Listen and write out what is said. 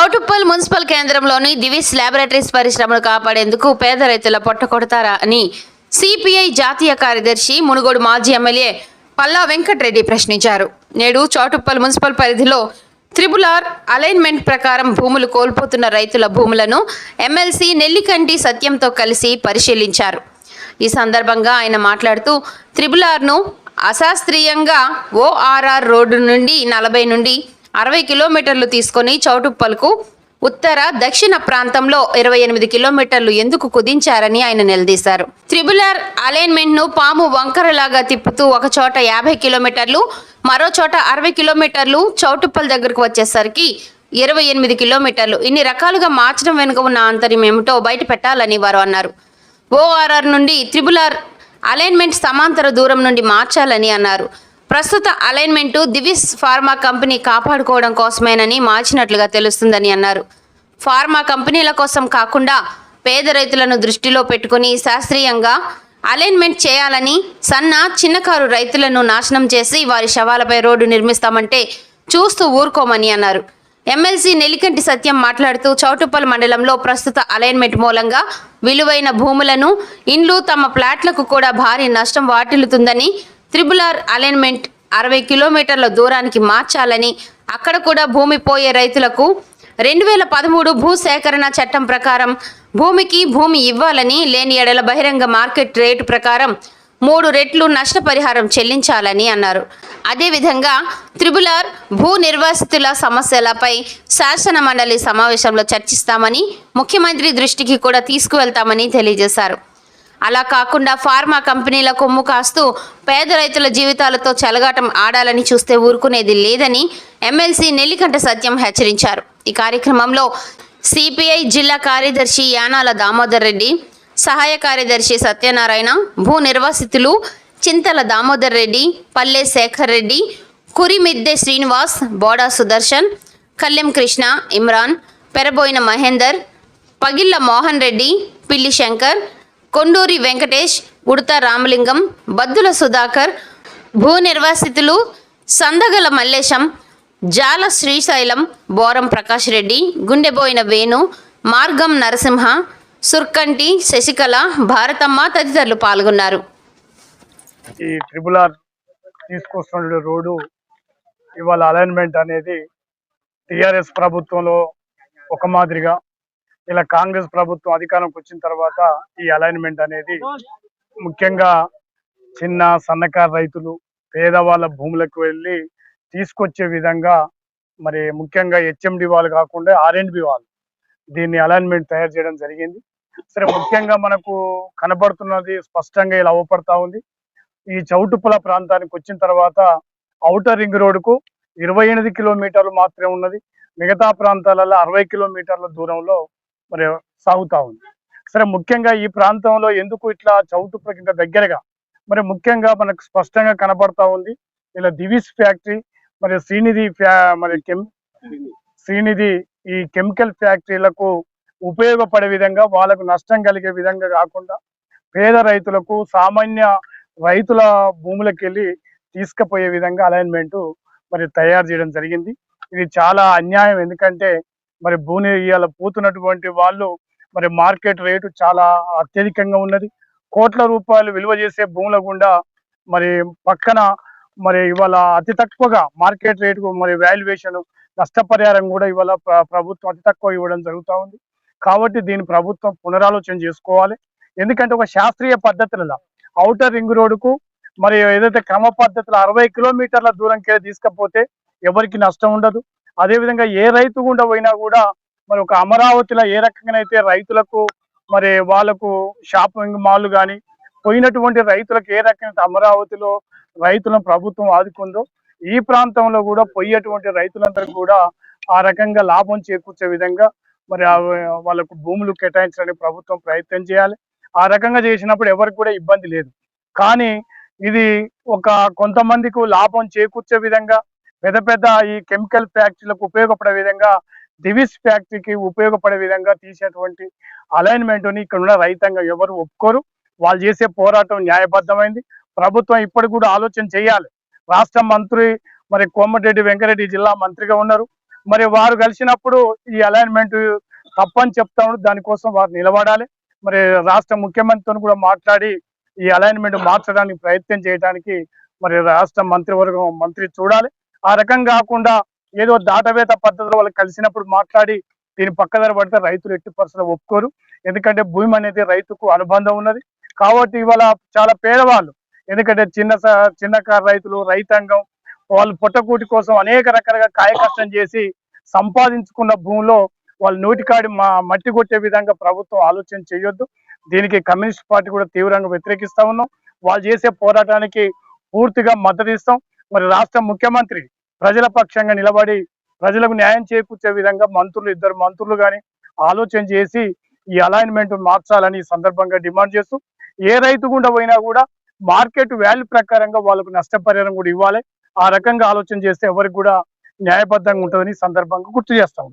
Choutuppal municipal కేంద్రంలోని Divi's laboratories పరిశ్రమను కాపాడేందుకు పేద రైతుల పొట్ట కొడతారా అని సిపిఐ జాతీయ కార్యదర్శి మునుగోడు మాజీ ఎమ్మెల్యే పల్లా వెంకటరెడ్డి ప్రశ్నించారు. నేడు చౌటుప్పల్ మున్సిపల్ పరిధిలో త్రిబుల్ ఆర్ అలైన్మెంట్ ప్రకారం భూములు కోల్పోతున్న రైతుల భూములను ఎమ్మెల్సీ నెల్లికంటి సత్యంతో కలిసి పరిశీలించారు. ఈ సందర్భంగా ఆయన మాట్లాడుతూ త్రిబుల్ ఆర్ను అశాస్త్రీయంగా ఓఆర్ఆర్ రోడ్డు నుండి నలభై నుండి అరవై కిలోమీటర్లు తీసుకొని చౌటుప్పల్కు ఉత్తర దక్షిణ ప్రాంతంలో ఇరవై ఎనిమిది కిలోమీటర్లు ఎందుకు కుదించారని ఆయన నిలదీశారు. త్రిబులర్ ఆర్ అలైన్మెంట్ను పాము వంకరలాగా తిప్పుతూ ఒక చోట యాభై కిలోమీటర్లు మరో చోట అరవై కిలోమీటర్లు చౌటుప్పల్ దగ్గరకు వచ్చేసరికి ఇరవై ఎనిమిది కిలోమీటర్లు. ఇన్ని రకాలుగా మార్చడం వెనుక ఉన్న ఆంతర్యం ఏమిటో బయట పెట్టాలని వారు అన్నారు. ఓఆర్ఆర్ నుండి త్రిబులర్ అలైన్మెంట్ సమాంతర దూరం నుండి మార్చాలని అన్నారు. ప్రస్తుత అలైన్మెంటు దివిస్ ఫార్మా కంపెనీ కాపాడుకోవడం కోసమేనని మార్చినట్లుగా తెలుస్తుందని అన్నారు. ఫార్మా కంపెనీల కోసం కాకుండా పేద రైతులను దృష్టిలో పెట్టుకుని శాస్త్రీయంగా అలైన్మెంట్ చేయాలని సన్న చిన్నకారు రైతులను నాశనం చేసి వారి శవాలపై రోడ్డు నిర్మిస్తామంటే చూస్తూ ఊరుకోమని అన్నారు. ఎమ్మెల్సీ నెలికంటి సత్యం మాట్లాడుతూ చౌటుప్పల్ మండలంలో ప్రస్తుత అలైన్మెంట్ మూలంగా విలువైన భూములను ఇండ్లు తమ ప్లాట్లకు కూడా భారీ నష్టం వాటిల్లుతుందని త్రిబులార్ అలైన్మెంట్ అరవై కిలోమీటర్ల దూరానికి మార్చాలని అక్కడ కూడా భూమి పోయే రైతులకు రెండు వేల పదమూడు భూ సేకరణ చట్టం ప్రకారం భూమికి భూమి ఇవ్వాలని లేని ఎడల బహిరంగ మార్కెట్ రేటు ప్రకారం మూడు రెట్లు నష్టపరిహారం చెల్లించాలని అన్నారు. అదేవిధంగా త్రిబులార్ భూ నిర్వాసితుల సమస్యలపై శాసన మండలి సమావేశంలో చర్చిస్తామని ముఖ్యమంత్రి దృష్టికి కూడా తీసుకువెళ్తామని తెలియజేశారు. అలా కాకుండా ఫార్మా కంపెనీల కొమ్ము కాస్తూ పేద రైతుల జీవితాలతో చెలగాటం ఆడాలని చూస్తే ఊరుకునేది లేదని ఎమ్మెల్సీ నెల్లికంట సత్యం హెచ్చరించారు. ఈ కార్యక్రమంలో సిపిఐ జిల్లా కార్యదర్శి యానాల దామోదర్ రెడ్డి సహాయ కార్యదర్శి సత్యనారాయణ భూ నిర్వాసితులు చింతల దామోదర్ రెడ్డి పల్లె శేఖర్ రెడ్డి కురిమిద్దె శ్రీనివాస్ బోడా సుదర్శన్ కల్లెం కృష్ణ ఇమ్రాన్ పెరబోయిన మహేందర్ పగిళ్ళ మోహన్ రెడ్డి పిల్లి శంకర్ కొండూరి వెంకటేష్ ఉడత రామలింగం బద్దుల సుధాకర్ భూ నిర్వాసితులు సందగల మల్లేశం జాల శ్రీశైలం బోరం ప్రకాష్ రెడ్డి గుండెబోయిన వేణు మార్గం నరసింహ సుర్కంటి శశికళ భారతమ్మ తదితరులు పాల్గొన్నారు. ఈ ట్రిపుల్ ఆర్ తీసుకొస్తున్న రోడ్డు ఇవాళ అలైన్మెంట్ అనేది టిఆర్ఎస్ ప్రభుత్వంలో ఒక మాదిరిగా ఇలా కాంగ్రెస్ ప్రభుత్వం అధికారంకి వచ్చిన తర్వాత ఈ అలైన్మెంట్ అనేది ముఖ్యంగా చిన్న సన్నకారు రైతులు పేదవాళ్ళ భూములకు వెళ్ళి తీసుకొచ్చే విధంగా మరి ముఖ్యంగా హెచ్ఎండి వాళ్ళు కాకుండా ఆర్ఎండ్బి వాళ్ళు దీన్ని అలైన్మెంట్ తయారు చేయడం జరిగింది. సరే ముఖ్యంగా మనకు కనబడుతున్నది స్పష్టంగా ఇలా అవపడతా ఉంది. ఈ చౌటుపుల ప్రాంతానికి వచ్చిన తర్వాత ఔటర్ రింగ్ రోడ్డుకు ఇరవై ఎనిమిది కిలోమీటర్లు మాత్రమే ఉన్నది. మిగతా ప్రాంతాలలో అరవై కిలోమీటర్ల దూరంలో మరి సాగుతా ఉంది. సరే ముఖ్యంగా ఈ ప్రాంతంలో ఎందుకు ఇట్లా చౌటుప్పలకి ఇంకా దగ్గరగా? మరి ముఖ్యంగా మనకు స్పష్టంగా కనబడతా ఉంది. ఇలా దివిస్ ఫ్యాక్టరీ మరి శ్రీనిధి ఫ్యా మరి కెమ్ శ్రీనిధి ఈ కెమికల్ ఫ్యాక్టరీలకు ఉపయోగపడే విధంగా వాళ్ళకు నష్టం కలిగే విధంగా కాకుండా పేద రైతులకు సామాన్య రైతుల భూములకు వెళ్ళి తీసుకుపోయే విధంగా అలైన్మెంట్ మరి తయారు చేయడం జరిగింది. ఇది చాలా అన్యాయం. ఎందుకంటే మరి భూమి ఇవాళ పోతున్నటువంటి వాళ్ళు మరి మార్కెట్ రేటు చాలా అత్యధికంగా ఉన్నది. కోట్ల రూపాయలు విలువ చేసే భూముల గుండా మరి పక్కన మరి ఇవాళ అతి తక్కువగా మార్కెట్ రేటుకు మరి వాల్యుయేషన్ నష్టపరిహారం కూడా ఇవాళ ప్రభుత్వం అతి తక్కువ ఇవ్వడం జరుగుతూ ఉంది. కాబట్టి దీని ప్రభుత్వం పునరాలోచన చేసుకోవాలి. ఎందుకంటే ఒక శాస్త్రీయ పద్ధతులలో ఔటర్ రింగ్ రోడ్డుకు మరి ఏదైతే క్రమ పద్ధతిలో అరవై కిలోమీటర్ల దూరంకి తీసుకపోతే ఎవరికి నష్టం ఉండదు. అదేవిధంగా ఏ రైతు గుండా పోయినా కూడా మరి ఒక అమరావతిలో ఏ రకంగానైతే రైతులకు మరి వాళ్ళకు షాపింగ్ మాల్ కానీ పోయినటువంటి రైతులకు ఏ రకమైన అమరావతిలో రైతులను ప్రభుత్వం ఆదుకుందో ఈ ప్రాంతంలో కూడా పోయేటువంటి రైతులందరూ కూడా ఆ రకంగా లాభం చేకూర్చే విధంగా మరి ఆ వాళ్ళకు భూములు కేటాయించడానికి ప్రభుత్వం ప్రయత్నం చేయాలి. ఆ రకంగా చేసినప్పుడు ఎవరికి కూడా ఇబ్బంది లేదు. కానీ ఇది ఒక కొంతమందికి లాభం చేకూర్చే విధంగా పెద్ద పెద్ద ఈ కెమికల్ ఫ్యాక్టరీలకు ఉపయోగపడే విధంగా దివిస్ ఫ్యాక్టరీకి ఉపయోగపడే విధంగా తీసేటువంటి అలైన్మెంట్ని ఇక్కడ ఉన్న రైతాంగం ఎవరు ఒప్పుకోరు. వాళ్ళు చేసే పోరాటం న్యాయబద్ధమైంది. ప్రభుత్వం ఇప్పటికి కూడా ఆలోచన చేయాలి. రాష్ట్ర మంత్రి మరి కోమటిరెడ్డి వెంకరెడ్డి జిల్లా మంత్రిగా ఉన్నారు. మరి వారు కలిసినప్పుడు ఈ అలైన్మెంట్ తప్పని చెప్తా ఉన్నారు. దానికోసం వారు నిలబడాలి. మరి రాష్ట్ర ముఖ్యమంత్రితో కూడా మాట్లాడి ఈ అలైన్మెంట్ మార్చడానికి ప్రయత్నం చేయడానికి మరి రాష్ట్ర మంత్రివర్గం మంత్రి చూడాలి. ఆ రకం కాకుండా ఏదో దాటవేత పద్ధతిలో వాళ్ళు కలిసినప్పుడు మాట్లాడి దీని పక్కదారి పడితే రైతులు ఎట్టి పరిస్థితులు ఒప్పుకోరు. ఎందుకంటే భూమి అనేది రైతుకు అనుబంధం ఉన్నది. కాబట్టి ఇవాళ చాలా పేదవాళ్ళు ఎందుకంటే చిన్న స- చిన్నకారు రైతులు రైతాంగం వాళ్ళు పొట్టకూటి కోసం అనేక రకాలుగా కాయ కష్టం చేసి సంపాదించుకున్న భూమిలో వాళ్ళు నోటికాడి మా మట్టి కొట్టే విధంగా ప్రభుత్వం ఆలోచన చేయొద్దు. దీనికి కమ్యూనిస్ట్ పార్టీ కూడా తీవ్రంగా వ్యతిరేకిస్తా ఉన్నాం. వాళ్ళు చేసే పోరాటానికి పూర్తిగా మద్దతు ఇస్తాం మరి రాష్ట్ర ముఖ్యమంత్రి ప్రజల పక్షంగా నిలబడి ప్రజలకు న్యాయం చేకూర్చే విధంగా మంత్రులు ఇద్దరు మంత్రులు కానీ ఆలోచన చేసి ఈ అలైన్మెంట్ మార్చాలని ఈ సందర్భంగా డిమాండ్ చేస్తూ ఏ రైతు గుండా పోయినా కూడా మార్కెట్ వాల్యూ ప్రకారంగా వాళ్ళకు నష్టపరిహారం కూడా ఇవ్వాలి. ఆ రకంగా ఆలోచన చేస్తే ఎవరికి కూడా న్యాయబద్ధంగా ఉంటుందని సందర్భంగా గుర్తు చేస్తాం